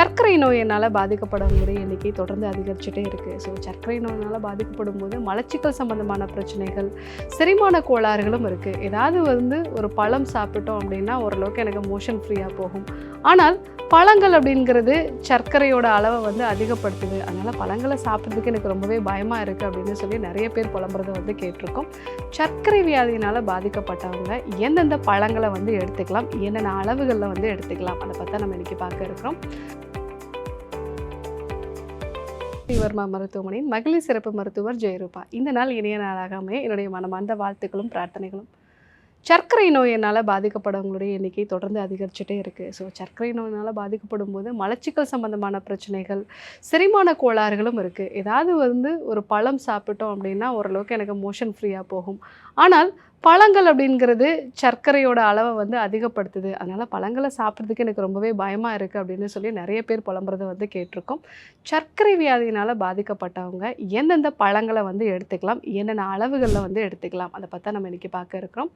சர்க்கரை நோயினால் பாதிக்கப்படுறவங்களுடைய எண்ணிக்கை தொடர்ந்து அதிகரிச்சுட்டே இருக்குது ஸோ சர்க்கரை நோயினால் பாதிக்கப்படும் போது மலச்சிக்கல் சம்பந்தமான பிரச்சனைகள் செரிமான கோளாறுகளும் இருக்குது ஏதாவது வந்து ஒரு பழம் சாப்பிட்டோம் அப்படின்னா ஓரளவுக்கு எனக்கு மோஷன் ஃப்ரீயாக போகும். ஆனால் பழங்கள் அப்படிங்கிறது சர்க்கரையோட அளவை வந்து அதிகப்படுத்துது. அதனால் பழங்களை சாப்பிட்றதுக்கு எனக்கு ரொம்பவே பயமாக இருக்குது அப்படின்னு சொல்லி நிறைய பேர் புலம்புறதை வந்து கேட்டிருக்கோம். சர்க்கரை வியாதியினால் பாதிக்கப்பட்டவங்க எந்தெந்த பழங்களை வந்து எடுத்துக்கலாம் என்னென்ன அளவுகளில் வந்து எடுத்துக்கலாம் அதை பார்த்தா நம்ம இன்றைக்கி பார்க்க இருக்கிறோம். வர்மா மருத்துவமனையின் மகளிர் சிறப்பு மருத்துவர் ஜெயரூபா. இந்த நாள் இணைய நாளாகாமே என்னுடைய மனமார்ந்த வாழ்த்துக்களும் பிரார்த்தனைகளும். சர்க்கரை நோயினால் பாதிக்கப்படுறவங்களுடைய எண்ணிக்கை தொடர்ந்து அதிகரிச்சுட்டே இருக்குது ஸோ சர்க்கரை நோயினால் பாதிக்கப்படும் போது மலச்சிக்கல் சம்பந்தமான பிரச்சனைகள் செரிமான கோளாறுகளும் இருக்குது ஏதாவது வந்து ஒரு பழம் சாப்பிட்டோம் அப்படின்னா ஓரளவுக்கு எனக்கு மோஷன் ஃப்ரீயாக போகும். ஆனால் பழங்கள் அப்படிங்கிறது சர்க்கரையோட அளவை வந்து அதிகப்படுத்துது. அதனால் பழங்களை சாப்பிட்றதுக்கு எனக்கு ரொம்பவே பயமாக இருக்குது அப்படின்னு சொல்லி நிறைய பேர் புலம்புறதை வந்து கேட்டிருக்கோம். சர்க்கரை வியாதியினால் பாதிக்கப்பட்டவங்க எந்தெந்த பழங்களை வந்து எடுத்துக்கலாம் என்னென்ன அளவுகளில் வந்து எடுத்துக்கலாம் அதை பற்றி நம்ம இன்றைக்கி பார்க்க இருக்கிறோம்.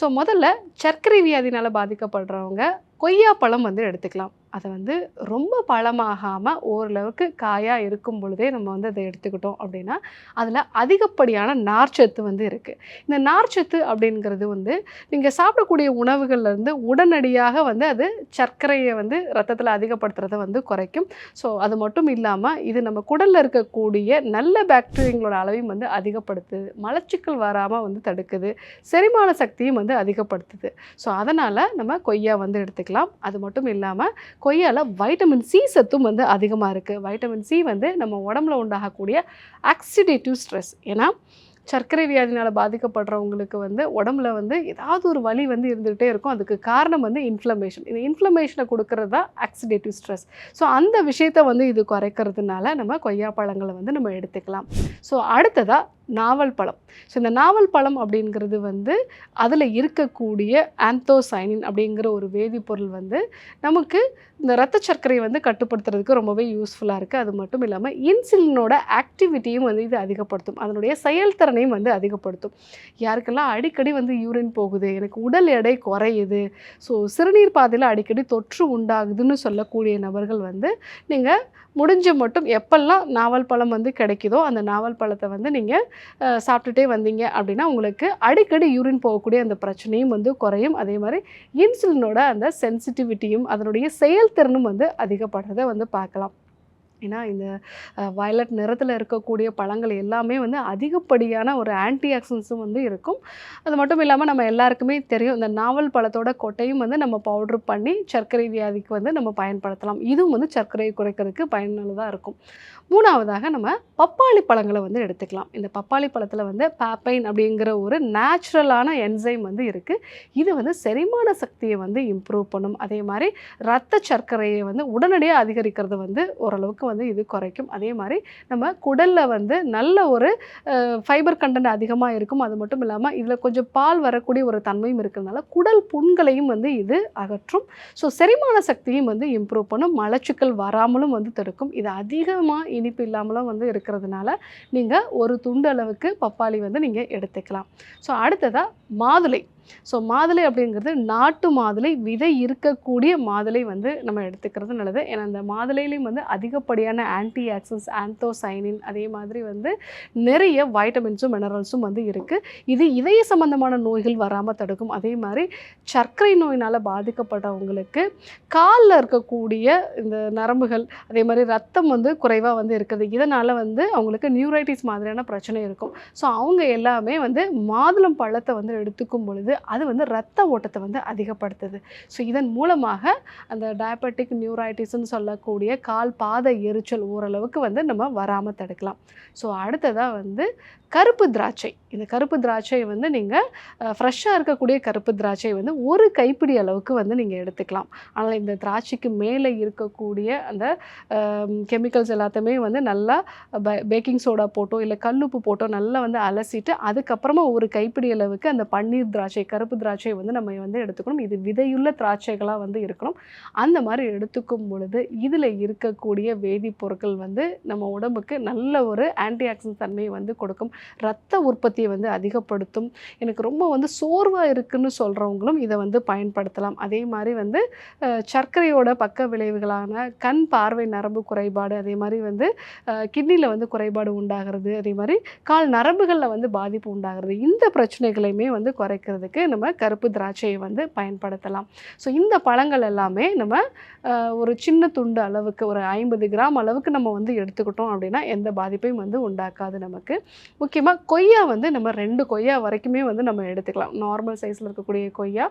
ஸோ முதல்ல சர்க்கரை வியாதினால் பாதிக்கப்படுறவங்க கொய்யா பழம் வந்து எடுத்துக்கலாம். அதை வந்து ரொம்ப பழமாகாமல் ஓரளவுக்கு காயாக இருக்கும் பொழுதே நம்ம வந்து அதை எடுத்துக்கிட்டோம் அப்படின்னா அதில் அதிகப்படியான நார்ச்சத்து வந்து இருக்குது இந்த நார்ச்சத்து அப்படிங்கிறது வந்து நீங்கள் சாப்பிடக்கூடிய உணவுகள்லேருந்து உடனடியாக வந்து அது சர்க்கரையை வந்து ரத்தத்தில் அதிகப்படுத்துறதை வந்து குறைக்கும். ஸோ அது மட்டும் இல்லாமல் இது நம்ம குடலில் இருக்கக்கூடிய நல்ல பாக்டீரியங்களோட அளவையும் வந்து அதிகப்படுத்துது மலச்சிக்கல் வராமல் வந்து தடுக்குது செரிமான சக்தியும் வந்து அதிகப்படுத்துது. ஸோ அதனால் நம்ம கொய்யா வந்து எடுத்துக்கலாம். அது மட்டும் இல்லாமல் கொய்யாவில் வைட்டமின் சி சத்தும் வந்து அதிகமாக இருக்குது வைட்டமின் சி வந்து நம்ம உடம்புல உண்டாகக்கூடிய ஆக்சிடேட்டிவ் ஸ்ட்ரெஸ் ஏன்னா சர்க்கரை வியாதினால் பாதிக்கப்படுறவங்களுக்கு வந்து உடம்புல வந்து ஏதாவது ஒரு வலி வந்து இருந்துகிட்டே இருக்கும். அதுக்கு காரணம் வந்து இன்ஃப்ளமேஷன் இந்த இன்ஃப்ளமேஷனை கொடுக்கறது தான் ஆக்சிடேட்டிவ் ஸ்ட்ரெஸ் ஸோ அந்த விஷயத்தை வந்து இது குறைக்கிறதுனால நம்ம கொய்யா பழங்களை வந்து நம்ம எடுத்துக்கலாம். ஸோ அடுத்ததாக நாவல் பழம். ஸோ இந்த நாவல் பழம் அப்படிங்கிறது வந்து அதில் இருக்கக்கூடிய ஆந்தோசைனின் அப்படிங்கிற ஒரு வேதிப்பொருள் வந்து நமக்கு இந்த ரத்த சர்க்கரையை வந்து கட்டுப்படுத்துறதுக்கு ரொம்பவே யூஸ்ஃபுல்லாக இருக்குது அது மட்டும் இல்லாமல் இன்சுலினோட ஆக்டிவிட்டியும் வந்து இது அதிகப்படுத்தும். அதனுடைய செயல்திறனையும் வந்து அதிகப்படுத்தும். யாருக்கெல்லாம் அடிக்கடி வந்து யூரின் போகுது எனக்கு உடல் எடை குறையுது ஸோ சிறுநீர் பாதையில் அடிக்கடி தொற்று உண்டாகுதுன்னு சொல்லக்கூடிய நபர்கள் வந்து நீங்கள் முடிஞ்ச மட்டும் எப்பெல்லாம் நாவல் பழம் வந்து கிடைக்குதோ அந்த நாவல் பழத்தை வந்து நீங்கள் சாப்பிட்டுட்டே வந்தீங்க அப்படின்னா உங்களுக்கு அடிக்கடி யூரின் போகக்கூடிய அந்த பிரச்சனையும் வந்து குறையும். அதே மாதிரி இன்சுலினோட அந்த சென்சிட்டிவிட்டியும் அதனுடைய செயல்திறனும் வந்து அதிகப்படுறதை வந்து பார்க்கலாம். ஏன்னா இந்த வயலட் நிறத்தில் இருக்கக்கூடிய பழங்கள் எல்லாமே வந்து அதிகப்படியான ஒரு ஆன்டி ஆக்சிடன்ஸும் வந்து இருக்கும். அது மட்டும் இல்லாமல் நம்ம எல்லாருக்குமே தெரியும் இந்த நாவல் பழத்தோட கொட்டையும் வந்து நம்ம பவுட்ரு பண்ணி சர்க்கரை வியாதிக்கு வந்து நம்ம பயன்படுத்தலாம். இதுவும் வந்து சர்க்கரையை குறைக்கிறதுக்கு பயனுள்ளதாக இருக்கும். மூணாவதாக நம்ம பப்பாளி பழங்களை வந்து எடுத்துக்கலாம். இந்த பப்பாளி பழத்தில் வந்து பேப்பைன் அப்படிங்கிற ஒரு நேச்சுரலான என்சைம் வந்து இருக்குது இது வந்து செரிமான சக்தியை வந்து இம்ப்ரூவ் பண்ணும். அதே மாதிரி ரத்த சர்க்கரையை வந்து உடனடியாக அதிகரிக்கிறது வந்து ஓரளவுக்கு வந்து இது குறைக்கும். அதே மாதிரி நம்ம குடலில் வந்து நல்ல ஒரு ஃபைபர் கண்டென்ட் அதிகமாக இருக்கும். அது மட்டும் இல்லாமல் இதில் கொஞ்சம் பால் வரக்கூடிய ஒரு தன்மையும் இருக்கிறதுனால குடல் புண்களையும் வந்து இது அகற்றும். ஸோ செரிமான சக்தியும் வந்து இம்ப்ரூவ் பண்ணும். மலச்சுக்கள் வராமலும் வந்து தடுக்கும். இது அதிகமாக இனிப்பு இல்லாமலும் வந்து இருக்கிறதுனால நீங்கள் ஒரு துண்டு அளவுக்கு பப்பாளி வந்து நீங்கள் எடுத்துக்கலாம். ஸோ அடுத்ததாக மாதுளை. ஸோ மாதுளை அப்படிங்கிறது நாட்டு மாதுளை விதை இருக்கக்கூடிய மாதுளை வந்து நம்ம எடுத்துக்கிறது நல்லது. ஏன்னா அந்த மாதுளையிலையும் வந்து அதிகப்படியான ஆன்டி ஆக்சன்ஸ் ஆந்தோசைனின் அதே மாதிரி வந்து நிறைய வைட்டமின்ஸும் மினரல்ஸும் வந்து இருக்குது இது இதய சம்பந்தமான நோய்கள் வராமல் தடுக்கும். அதே மாதிரி சர்க்கரை நோயினால் பாதிக்கப்பட்டவங்களுக்கு காலில் இருக்கக்கூடிய இந்த நரம்புகள் அதே மாதிரி ரத்தம் வந்து குறைவாக வந்து இருக்குது. இதனால் வந்து அவங்களுக்கு நியூரைட்டிஸ் மாதிரியான பிரச்சனை இருக்கும். ஸோ அவங்க எல்லாமே வந்து மாதுளம் பழத்தை வந்து எடுத்துக்கும் பொழுது அது வந்து ரத்த ஓட்டத்தை வந்து அதிகப்படுத்துது. ஸோ இதன் மூலமாக அந்த டயபெட்டிக் நியூரைட்டிஸ்னு சொல்லக்கூடிய கால் பாத எரிச்சல் ஓரளவுக்கு வந்து நம்ம வராமல் தடுக்கலாம். ஸோ அடுத்ததாக வந்து கருப்பு திராட்சை. இந்த கருப்பு திராட்சை வந்து நீங்கள் ஃப்ரெஷ்ஷாக இருக்கக்கூடிய கருப்பு திராட்சை வந்து ஒரு கைப்பிடி அளவுக்கு வந்து நீங்கள் எடுத்துக்கலாம். ஆனால் இந்த திராட்சைக்கு மேலே இருக்கக்கூடிய அந்த கெமிக்கல்ஸ் எல்லாத்தையுமே வந்து நல்லா பேக்கிங் சோடா போட்டோ இல்லை கல்லுப்பு போட்டோ நல்லா வந்து அலசிட்டு அதுக்கப்புறமா ஒரு கைப்பிடி அளவுக்கு அந்த பன்னீர் திராட்சை திராட்சை கருப்பு திராட்சை வந்து நம்ம வந்து எடுத்துக்கணும். இது விதையுள்ள திராட்சைகளாக வந்து இருக்கணும். அந்த மாதிரி எடுத்துக்கும் பொழுது இதில் இருக்கக்கூடிய வேதிப்பொருட்கள் வந்து நம்ம உடம்புக்கு நல்ல ஒரு ஆன்டி ஆக்சிடென்ட் தன்மையை வந்து கொடுக்கும். ரத்த உற்பத்தியை வந்து அதிகப்படுத்தும். எனக்கு ரொம்ப வந்து சோர்வாக இருக்குன்னு சொல்கிறவங்களும் இதை வந்து பயன்படுத்தலாம். அதே மாதிரி வந்து சர்க்கரையோட பக்க விளைவுகளான கண் பார்வை நரம்பு குறைபாடு அதே மாதிரி வந்து கிட்னியில் வந்து குறைபாடு உண்டாகிறது அதே மாதிரி கால் நரம்புகளில் வந்து பாதிப்பு உண்டாகிறது. இந்த பிரச்சனைகளையுமே வந்து குறைக்கிறதுக்கு நம்ம கருப்பு திராட்சையை வந்து பயன்படுத்தலாம். ஸோ இந்த பழங்கள் எல்லாமே நம்ம ஒரு சின்ன துண்டு அளவுக்கு ஒரு ஐம்பது கிராம் அளவுக்கு நம்ம வந்து எடுத்துக்கிட்டோம் அப்படின்னா எந்த பாதிப்பையும் வந்து உண்டாக்காது நமக்கு. முக்கியமாக கொய்யா வந்து நம்ம ரெண்டு கொய்யா வரைக்குமே வந்து நம்ம எடுத்துக்கலாம். நார்மல் சைஸில் இருக்கக்கூடிய கொய்யா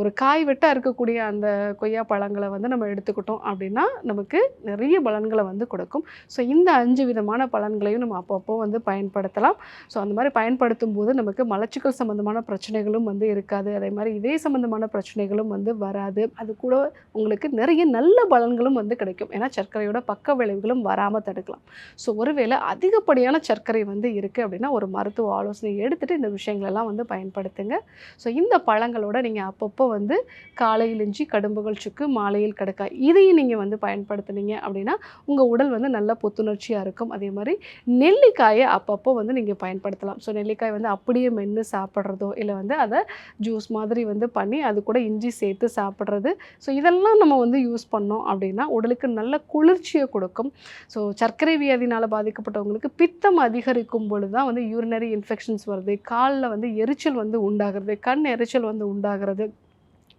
ஒரு காய் வெட்டாக இருக்கக்கூடிய அந்த கொய்யா பழங்களை வந்து நம்ம எடுத்துக்கிட்டோம் அப்படின்னா நமக்கு நிறைய பலன்களை வந்து கொடுக்கும். ஸோ இந்த அஞ்சு விதமான பலன்களையும் நம்ம அப்பப்போ வந்து பயன்படுத்தலாம். ஸோ அந்த மாதிரி பயன்படுத்தும் போது நமக்கு மலச்சிக்கல் சம்மந்தமான பிரச்சனைகளும் வந்து இருக்காது. அதே மாதிரி இதே சம்மந்தமான பிரச்சனைகளும் வந்து வராது. அது கூட உங்களுக்கு நிறைய நல்ல பலன்களும் வந்து கிடைக்கும். ஏன்னா சர்க்கரையோட பக்க விளைவுகளும் வராமல் தடுக்கலாம். ஸோ ஒருவேளை அதிகப்படியான சர்க்கரை வந்து இருக்குது அப்படின்னா ஒரு மருத்துவ ஆலோசனை எடுத்துகிட்டு இந்த விஷயங்களெல்லாம் வந்து பயன்படுத்துங்க. ஸோ இந்த பழங்களோட நீங்கள் அப்பப்போ வந்து காலையில் இஞ்சி கடும்புகள் சுக்கு மாலையில் கடக்காய் இதையும் நீங்கள் வந்து பயன்படுத்துனீங்க அப்படின்னா உங்கள் உடல் வந்து நல்ல புத்துணர்ச்சியாக இருக்கும். அதே மாதிரி நெல்லிக்காயை அப்பப்போ வந்து நீங்கள் பயன்படுத்தலாம். ஸோ நெல்லிக்காய் வந்து அப்படியே மென்று சாப்பிட்றதோ இல்லை வந்து அதை ஜூஸ் மாதிரி வந்து பண்ணி அது கூட இஞ்சி சேர்த்து சாப்பிட்றது. ஸோ இதெல்லாம் நம்ம வந்து யூஸ் பண்ணோம் அப்படின்னா உடலுக்கு நல்ல குளிர்ச்சியை கொடுக்கும். ஸோ சர்க்கரை வியாதினால் பாதிக்கப்பட்டவங்களுக்கு பித்தம் அதிகரிக்கும் பொழுது தான் வந்து யூரினரி இன்ஃபெக்ஷன்ஸ் வருது. காலில் வந்து எரிச்சல் வந்து உண்டாகிறது கண் எரிச்சல் வந்து உண்டாகிறது.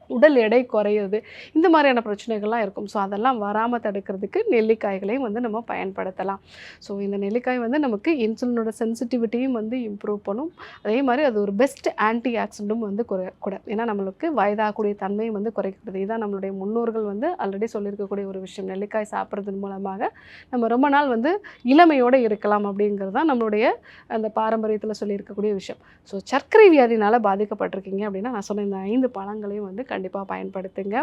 உடல் எடை குறையுது. இந்த மாதிரியான பிரச்சனைகள்லாம் இருக்கும். ஸோ அதெல்லாம் வராமல் தடுக்கிறதுக்கு நெல்லிக்காய்களையும் வந்து நம்ம பயன்படுத்தலாம். ஸோ இந்த நெல்லிக்காய் வந்து நமக்கு இன்சுலினோட சென்சிட்டிவிட்டியும் வந்து இம்ப்ரூவ் பண்ணும். அதே மாதிரி அது ஒரு பெஸ்ட் ஆன்டி ஆக்சிடென்ட்டும் வந்து குறை கூட. ஏன்னா நம்மளுக்கு வயதாகக்கூடிய தன்மையும் வந்து குறைக்கிறது. இதுதான் நம்மளுடைய முன்னோர்கள் வந்து ஆல்ரெடி சொல்லியிருக்கக்கூடிய ஒரு விஷயம். நெல்லிக்காய் சாப்பிட்றதன் மூலமாக நம்ம ரொம்ப நாள் வந்து இளமையோடு இருக்கலாம் அப்படிங்கிறது தான் நம்மளுடைய அந்த பாரம்பரியத்தில் சொல்லியிருக்கக்கூடிய விஷயம். ஸோ சர்க்கரை வியாதினால் பாதிக்கப்பட்டிருக்கீங்க அப்படின்னா நான் சொன்ன இந்த ஐந்து பழங்களையும் வந்து கண்டிப்பாக பயன்படுத்துங்க.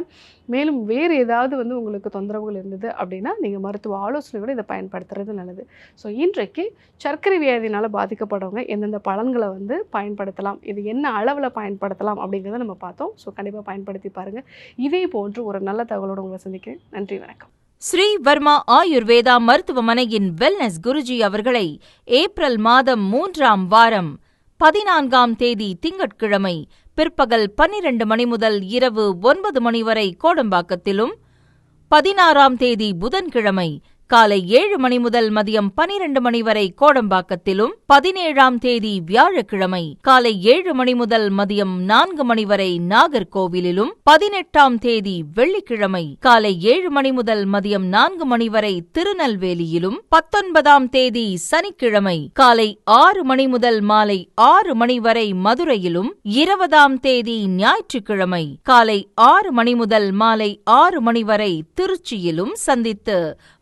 மேலும் வேறு ஏதாவது வந்து உங்களுக்கு தொந்தரவுகள் இருந்தது அப்படின்னா நீங்கள் மருத்துவ ஆலோசனையோடு இதை பயன்படுத்துறது நல்லது. ஸோ இன்றைக்கு சர்க்கரை வியாதினால் பாதிக்கப்படுறவங்க எந்தெந்த பலன்களை வந்து பயன்படுத்தலாம் இது என்ன அளவில் பயன்படுத்தலாம் அப்படிங்கிறத நம்ம பார்த்தோம். ஸோ கண்டிப்பாக பயன்படுத்தி பாருங்கள் இதே போன்று ஒரு நல்ல தகவலோடு உங்களை சந்திக்கிறேன். நன்றி வணக்கம். ஸ்ரீ வர்மா ஆயுர்வேதா மருத்துவமனையின் வெல்னஸ் குருஜி அவர்களை ஏப்ரல் மாதம் மூன்றாம் வாரம் பதினான்காம் தேதி திங்கட்கிழமை பிற்பகல் பன்னிரண்டு மணி முதல் இரவு ஒன்பது மணி வரை கோடம்பாக்கத்திலும் பதினாறாம் தேதி புதன்கிழமை காலை ஏழு மணி முதல் மதியம் பனிரெண்டு மணி வரை கோடம்பாக்கத்திலும் பதினேழாம் தேதி வியாழக்கிழமை காலை ஏழு மணி முதல் மதியம் நான்கு மணி வரை நாகர்கோவிலிலும் பதினெட்டாம் தேதி வெள்ளிக்கிழமை காலை ஏழு மணி முதல் மதியம் நான்கு மணி வரை திருநெல்வேலியிலும் பத்தொன்பதாம் தேதி சனிக்கிழமை காலை ஆறு மணி முதல் மாலை ஆறு மணி வரை மதுரையிலும் இருபதாம் தேதி ஞாயிற்றுக்கிழமை காலை ஆறு மணி முதல் மாலை ஆறு மணி வரை திருச்சியிலும் சந்தித்து